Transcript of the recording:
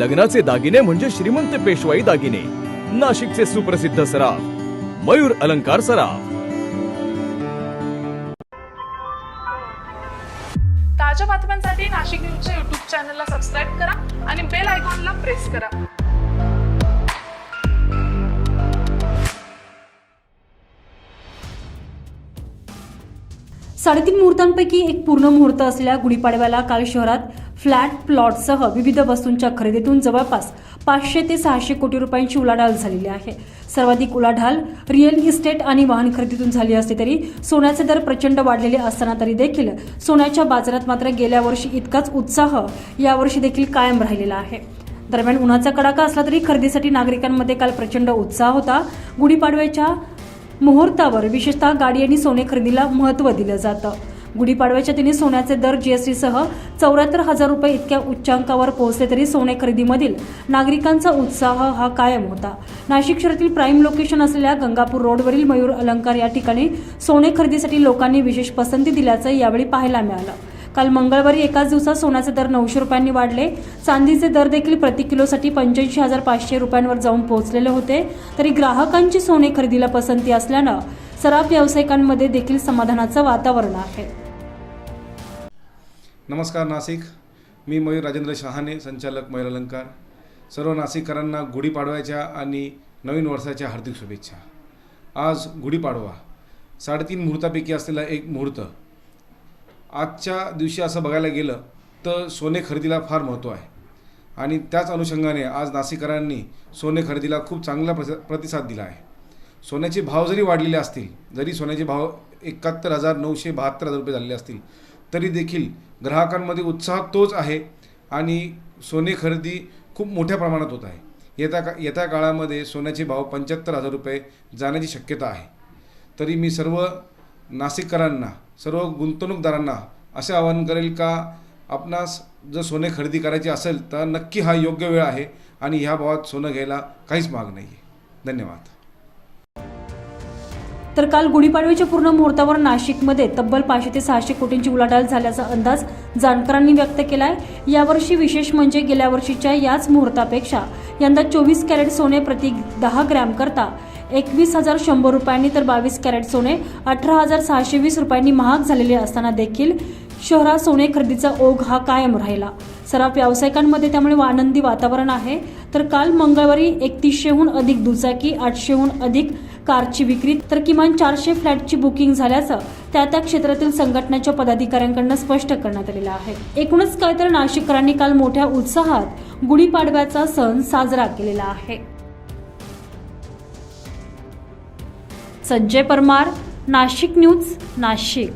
लग्नाचे दागिने म्हणजे श्रीमंत पेशवाई दागिने. नाशिकचे सुप्रसिद्ध सराफ मयूर अलंकार सराफ. ताज्या बातम्यांसाठी नाशिक न्यूजच्या युट्यूब चॅनलला सबस्क्राईब करा आणि बेल आयकॉनला प्रेस करा. साडेतीन मुहूर्तांपैकी एक पूर्ण मुहूर्त असलेल्या गुढीपाडव्याला काल शहरात फ्लॅट प्लॉटसह विविध वस्तूंच्या खरेदीतून जवळपास पाचशे ते सहाशे कोटी रुपयांची उलाढाल झालेली आहे. सर्वाधिक उलाढाल रिअल इस्टेट आणि वाहन खरेदीतून झाली असली तरी सोन्याचे दर प्रचंड वाढलेले असताना तरी देखील सोन्याच्या बाजारात मात्र गेल्या वर्षी इतकाच उत्साह यावर्षी देखील कायम राहिलेला आहे. दरम्यान उन्हाचा कडाका असला तरी खरेदीसाठी नागरिकांमध्ये काल प्रचंड उत्साह होता. गुढीपाडव्याच्या मुहूर्तावर विशेषतः गाडी आणि सोने खरेदीला महत्त्व दिलं जातं. गुढीपाडव्याच्या दिनी सोन्याचे दर जीएसटीसह चौऱ्याहत्तर हजार रुपये इतक्या उच्चांकावर पोहोचले तरी सोने खरेदीमधील नागरिकांचा उत्साह हा कायम होता. नाशिक शहरातील प्राईम लोकेशन असलेल्या गंगापूर रोडवरील मयूर अलंकार या ठिकाणी सोने खरेदीसाठी लोकांनी विशेष पसंती दिल्याचं यावेळी पाहायला मिळालं. काल मंगळवारी एकाच दिवसात सोन्याचे दर नऊशे रुपयांनी वाढले. चांदीचे दर देखील प्रति किलोसाठी पंच्याऐंशी हजार पाचशे रुपयांवर जाऊन पोहोचलेले होते. तरी ग्राहकांची सोने खरेदीला पसंती असल्यानं सराफ व्यावसायिकांमध्ये देखील समाधानाचं वातावरण आहे. नमस्कार नाशिक मी मयूर राजेंद्र शहाणे संचालक मयूर अलंकार. सर्व नाशिककरांना गुढीपाडव्याच्या आणि नवीन वर्षाच्या हार्दिक शुभेच्छा. आज गुढीपाडवा साडेतीन मुहूर्तापैकी असलेला एक मुहूर्त. आजच्या दिवशी असं बघायला गेलं तर सोने खरेदीला फार महत्त्व आहे. आणि त्याच अनुषंगाने आज नाशिककरांनी सोने खरेदीला खूप चांगला प्रस प्रतिसाद दिला आहे. सोन्याचे भाव जरी वाढलेले असतील जरी सोन्याचे भाव एकाहत्तर हजार नऊशे बहात्तर हजार रुपये झालेले असतील तरी देखील ग्राहकांमध्ये उत्साह तोच आहे आणि सोने खरेदी खूप मोठ्या प्रमाणात होत आहे. येत्या का येत्या काळामध्ये सोन्याचे भाव पंच्याहत्तर हजार रुपये जाण्याची शक्यता आहे. तरी मी सर्व नाशिककरांना सर्व गुंतवणूकदारांना असे आवाहन करेल का आपणास जर सोने खरेदी करायचे असेल तर नक्की हा योग्य वेळ आहे आणि ह्या भावात सोनं घ्यायला काहीच माग नाही आहे धन्यवाद. तर काल गुढीपाडव्याच्या पूर्ण मुहूर्तावर नाशिकमध्ये तब्बल पाचशे ते सहाशे कोटींची उलाढाल झाल्याचा अंदाज जाणकारांनी व्यक्त केलाय. यावर्षी विशेष म्हणजे गेल्या वर्षीच्या याच मुहूर्तापेक्षा यंदा चोवीस कॅरेट सोने प्रति दहा ग्रॅम करता एकवीस हजार शंभर रुपयांनी तर बावीस कॅरेट सोने अठरा हजार सहाशे वीस रुपयांनी महाग झालेले असताना देखील शहरात सोने खरेदीचा ओघ हा कायम राहिला. सराफ व्यावसायिकांमध्ये त्यामुळे आनंदी वातावरण आहे. तर काल मंगळवारी एकतीसशेहून अधिक दुचाकी आठशेहून अधिक कारची विक्री तर किमान चारशे फ्लॅटची बुकिंग झाल्याचं त्या त्या क्षेत्रातील संघटनेच्या पदाधिकाऱ्यांकडून स्पष्ट करण्यात आलेलं आहे. एकूणच काय तर नाशिककरांनी काल मोठ्या उत्साहात गुढीपाडव्याचा सण साजरा केलेला आहे. संजय परमार नाशिक न्यूज नाशिक.